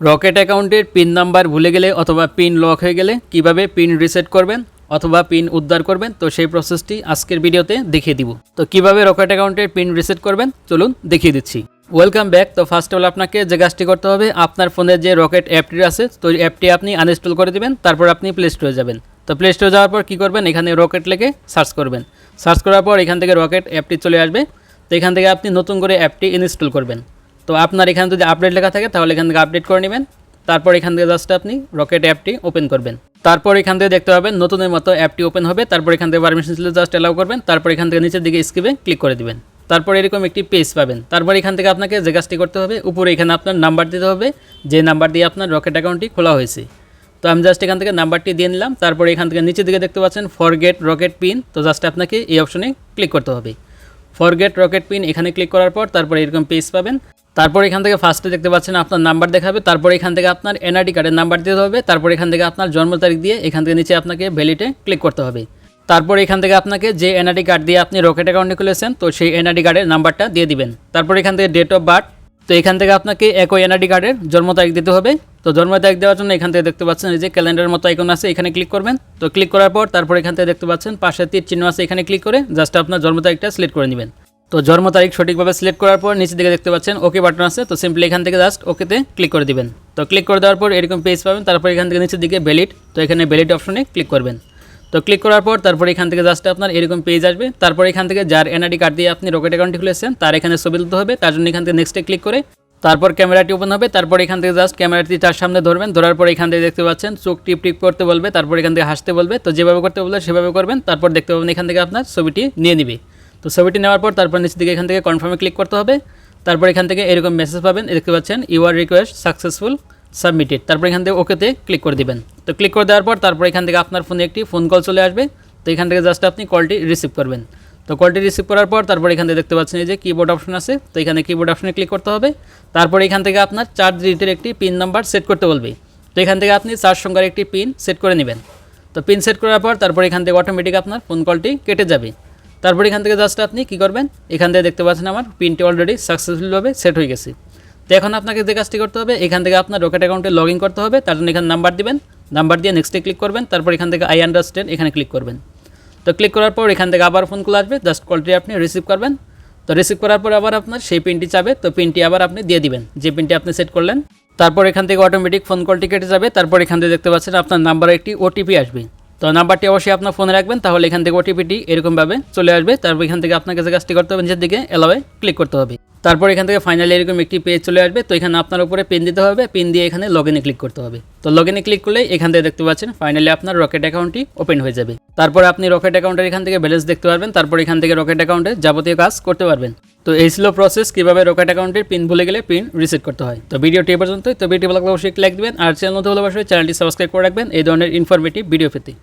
Rocket অ্যাকাউন্টের pin number ভুলে গেলে অথবা পিন লক হয়ে গেলে কীভাবে পিন রিসেট করবেন অথবা পিন উদ্ধার করবেন, তো সেই প্রসেসটি আজকের ভিডিওতে দেখিয়ে দিব। তো কীভাবে রকেট অ্যাকাউন্টের পিন রিসেট করবেন, চলুন দেখিয়ে দিচ্ছি। ওয়েলকাম ব্যাক, তো ফার্স্ট অফ অল আপনাকে যে কাজটি করতে হবে, আপনার ফোনে যে রকেট অ্যাপটি আছে, তো ওই অ্যাপটি আপনি আনইনস্টল করে দিবেন, তারপর আপনি প্লে স্টোরে যাবেন। তো প্লে স্টোরে যাওয়ার পর কী করবেন, এখানে রকেট লিখে সার্চ করবেন। সার্চ করার পর এখান থেকে রকেট অ্যাপটি চলে আসবে, তো এখান থেকে আপনি নতুন করে অ্যাপটি ইনস্টল করবেন। তো আপনার এখানে যদি আপডেট লেখা থাকে, তাহলে এখান থেকে আপডেট করে নেবেন। তারপর এখান থেকে জাস্ট আপনি রকেট অ্যাপটি ওপেন করবেন। তারপর এখান থেকে দেখতে পাবেন, নতুনের মতো অ্যাপটি ওপেন হবে। তারপর এখান থেকে পারমিশন ছিল জাস্ট অ্যালাউ করবেন। তারপর এখান থেকে নিচের দিকে স্কিপে ক্লিক করে দেবেন। তারপর এরকম একটি পেজ পাবেন। তারপর এখান থেকে আপনাকে যে কাজটি করতে হবে, উপরে এখানে আপনার নাম্বার দিতে হবে। যে নাম্বার দিয়ে আপনার রকেট অ্যাকাউন্টটি খোলা হয়েছে। তো আমি জাস্ট এখান থেকে নাম্বারটি দিয়ে নিলাম। তারপরে এখান থেকে নিচের দিকে দেখতে পাচ্ছেন ফরগেট রকেট পিন তো জাস্ট আপনাকে এই অপশনে ক্লিক করতে হবে। ফরগেট রকেট পিন এখানে ক্লিক করার পর তারপরে এরকম পেজ পাবেন। তারপর এখান থেকে ফার্স্টে দেখতে পাচ্ছেন আপনার নাম্বার দেখাবে, তারপর এখান থেকে আপনার এনআইডি কার্ডের নাম্বার দিতে হবে, তারপর এখান থেকে আপনার জন্ম তারিখ দিয়ে এখান থেকে নিচে আপনাকে ভ্যালিডে ক্লিক করতে হবে। তারপর এখান থেকে আপনাকে যে এনআইডি কার্ড দিয়ে আপনি রকেট অ্যাকাউন্টে খুলেছেন, তো সেই এনআইডি কার্ডের নাম্বারটা দিয়ে দিবেন। তারপর এখান থেকে ডেট অফ বার্থ তো এখান থেকে আপনাকে একই এনআইডি কার্ডের জন্ম তারিখ দিতে হবে। তো জন্ম তারিখ দেওয়ার জন্য এখান থেকে দেখতে পাচ্ছেন এই যে ক্যালেন্ডারের মতো আইকন আছে, এখানে ক্লিক করবেন। তো ক্লিক করার পর তারপর এখান থেকে দেখতে পাচ্ছেন পাশে তীর চিহ্ন আছে, এখানে ক্লিক করে জাস্ট আপনার জন্ম তারিখটা সিলেক্ট করে নেবেন। তো জন্ম তারিখ সঠিকভাবে সিলেক্ট করার পর নিচের দিকে দেখতে পাচ্ছেন ওকে বাটন আছে, তো সিম্পলি এখান থেকে জাস্ট ওকেতে ক্লিক করে দিবেন। তো ক্লিক করে দেওয়ার পর এরকম পেজ পাবেন, তারপর এখান থেকে নিচের দিকে ভ্যালিড তো এখানে ভ্যালিড অপশনে ক্লিক করবেন। তো ক্লিক করার পর তারপর এখান থেকে জাস্ট আপনার এরকম পেজ আসবে, তারপর এখান থেকে যার এনআইডি কার্ড দিয়ে আপনি রকেট অ্যাকাউন্টটি খুলেছেন, তার এখানে ছবি তুলতে হবে, তার জন্য এখান থেকে নেক্সটে ক্লিক করে তারপর ক্যামেরাটি ওপেন হবে, তারপর এখান থেকে জাস্ট ক্যামেরাটি তার সামনে ধরবেন, ধরার পর এখান থেকে দেখতে পাচ্ছেন, চোখ টিপ টিপ করতে বলবে, তারপর এখান থেকে হাসতে বলবে, তো যেভাবে করতে বলবে সেভাবে করবেন, তারপর দেখতে পাবেন এখান থেকে আপনার ছবিটি নিয়ে নিবে। তো ছবিটি নেওয়ার পর তারপর নিচের দিকে এখান থেকে কনফার্মে ক্লিক করতে হবে। তারপর এখান থেকে এরকম মেসেজ পাবেন, দেখতে পাচ্ছেন your request successful submitted তারপর এখান থেকে ওকেতে ক্লিক করে দিবেন। তো ক্লিক করে দেওয়ার পর তারপর এখান থেকে আপনার ফোনে একটি ফোন কল চলে আসবে। তো এখান থেকে জাস্ট আপনি কলটি রিসিভ করবেন। তো কলটি রিসিভ করার পর তারপর এখান থেকে দেখতে পাচ্ছেন এই যে কিবোর্ড অপশন আছে। তো এখানে কিবোর্ড অপশনে ক্লিক করতে হবে। তারপর এখান থেকে আপনার চার ডিজিটের একটি পিন নাম্বার সেট করতে বলবে। তো এখান থেকে আপনি চার সংখ্যার একটি পিন সেট করে নেবেন। তো পিন সেট করার পর তারপর এখান থেকে অটোমেটিক আপনার ফোন কলটি কেটে যাবে। তারপর এখান থেকে জাস্ট আপনি কী করবেন? এখান থেকে দেখতে পাচ্ছেন আমার পিনটি অলরেডি সাকসেসফুলভাবে সেট হয়ে গেছে। তো এখন আপনাকে যে কাজটি করতে হবে, এখান থেকে আপনার রকেট অ্যাকাউন্টে লগ ইন করতে হবে। তার জন্য এখানে নাম্বার দিবেন। নাম্বার দিয়ে নেক্সটে ক্লিক করবেন। তারপর এখান থেকে আই আন্ডারস্ট্যান্ড এখানে ক্লিক করবেন। তো ক্লিক করার পর এখান থেকে আবার ফোন কল আসবে। জাস্ট কলটি আপনি রিসিভ করবেন। তো রিসিভ করার পর আবার আপনার সেই পিনটি চাবে। তো পিনটি আবার আপনি দিয়ে দিবেন। যে পিনটি আপনি সেট করলেন। তারপর এখান থেকে অটোমেটিক ফোন কলটি কেটে যাবে। তারপর এখান থেকে দেখতে পাচ্ছেন আপনার নাম্বারে একটি ওটিপি আসবে। তো নাম্বারটি অবশ্যই আপনার ফোনে রাখবেন, তাহলে এখান থেকে ওটিপিটি এরকমভাবে চলে আসবে। তারপর এখান থেকে আপনাকে যে কাজটি করতে হবে, নিচের দিকে এলাওয়ে ক্লিক করতে হবে। তারপর এখান থেকে ফাইনালি এরকম একটি পেজ চলে আসবে, তো এখানে আপনার উপরে পিন দিতে হবে। পিন দিয়ে এখানে লগ ইনে ক্লিক করতে হবে। তো লগ ইনে ক্লিক করলে এখান থেকে দেখতে পাচ্ছেন ফাইনালি আপনার রকেট অ্যাকাউন্টটি ওপেন হয়ে যাবে। তারপর আপনি রকেট অ্যাকাউন্টের এখান থেকে ব্যালেন্স দেখতে পারবেন, তারপর এখান থেকে রকেট অ্যাকাউন্টে যাবতীয় কাজ করতে পারবেন। তো এই ছিল প্রসেস কীভাবে রকেট অ্যাকাউন্টের পিন ভুলে গেলে পিন রিসেট করতে হয়। তো ভিডিওটি এ পর্যন্তই, তো ভিডিও ভালো অবশ্যই লাইক দেবেন আর চ্যানেল নতুন চ্যানেলটি সাবস্ক্রাইব করে রাখবেন। এই ধরনের ইনফরমেটিভ ভিডিও পেতে।